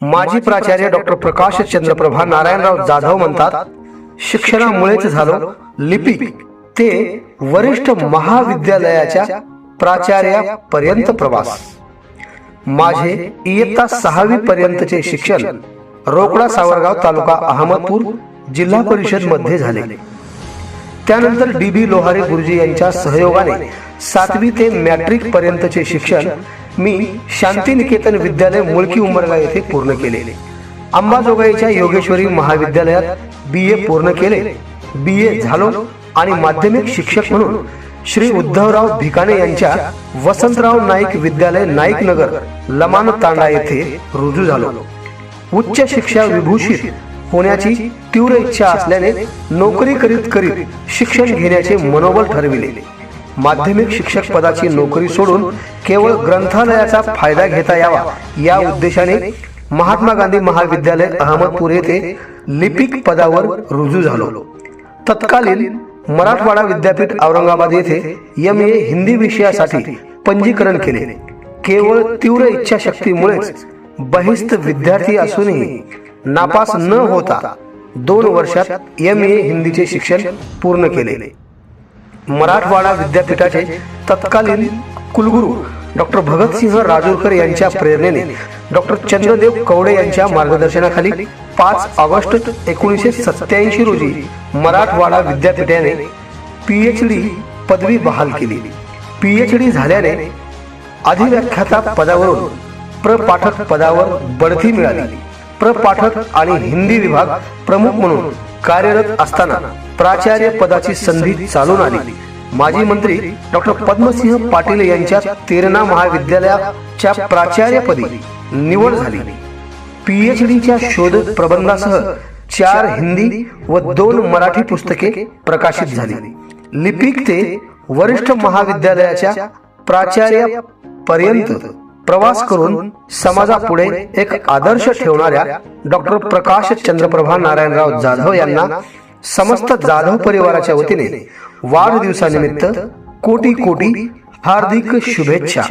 माजी प्राचार्य डॉक्टर प्रकाश चंद्रप्रभा नारायणराव जाधव म्हणतात शिक्षणामुळेच झालो लिपिक. ते वरिष्ठ महाविद्यालयाच्या प्राचार्यापर्यंत प्रवास. माझे इयत्ता सहावी पर्यंतचे शिक्षण रोकडा सावरगाव तालुका अहमदपूर जिल्हा परिषदमध्ये झाले. त्यानंतर डी बी लोहारे गुरुजी यांच्या सहयोगाने सातवी ते मॅट्रिक पर्यंतचे शिक्षण मी शांतिनिकेतन विद्यालय मुळकी उमरगा येथे पूर्ण केले अंबाजोगाईच्या योगेश्वरी महाविद्यालयात बी ए पूर्ण केले. बी ए झालो आणि माध्यमिक शिक्षक म्हणून श्री उद्धवराव भिकाणे यांच्या वसंतराव नाईक विद्यालय नाईक नगर लमान तांडा येथे रुजू झालो. उच्च शिक्षा विभूषित होण्याची तीव्र इच्छा असल्याने नोकरी करीत करीत शिक्षण घेण्याचे मनोबल ठरविले. माध्यमिक शिक्षक पदाची नोकरी सोडून केवळ ग्रंथालयाचा फायदा घेता यावा या उद्देशाने महात्मा गांधी महाविद्यालय अहमदपूर येथे लिपिक पदावर रुजू झालो. तत्कालीन मराठवाडा विद्यापीठ औरंगाबाद येथे एम ए हिंदी विषयासाठी पंजीकरण केले. केवळ तीव्र इच्छाशक्तीमुळेच बहिस्त विद्यार्थी असूनही नापास न होता दोन वर्षात एम ए हिंदीचे शिक्षण पूर्ण केले. मराठवाडा विद्यापीठाचे तत्कालीन कुलगुरू डॉक्टर भगतसिंह राजूरकर यांच्या प्रेरणेने डॉक्टर चंद्रदेव कवडे यांच्या मार्गदर्शनाखाली पाच ऑगस्ट एकोणीसशे सत्याऐंशी रोजी मराठवाडा विद्यापीठाने पी एच डी पदवी बहाल केली. पी एच डी झाल्याने अधिव्याख्याता पदावरून प्रपाठक पदावर बढती मिळाली. प्रपाठक आणि हिंदी विभाग प्रमुख म्हणून कार्यरत असताना प्राचार्य पदाची संधी चालून आली. माजी मंत्री डॉक्टर पद्मसिंह पाटील यांच्या तेरणा महाविद्यालयाच्या प्राचार्यपदी निवड झाली. पीएच डीच्या शोध प्रबंधासह चार हिंदी व दोन मराठी पुस्तके प्रकाशित झाली. लिपिक ते वरिष्ठ महाविद्यालयाच्या प्राचार्य पर्यंत प्रवास करून समाजापुढे एक आदर्श ठेवणाऱ्या डॉक्टर प्रकाश चंद्रप्रभा नारायणराव जाधव यांना समस्त जाधव परिवाराच्या वतीने वाढदिवसानिमित्त कोटी कोटी हार्दिक शुभेच्छा.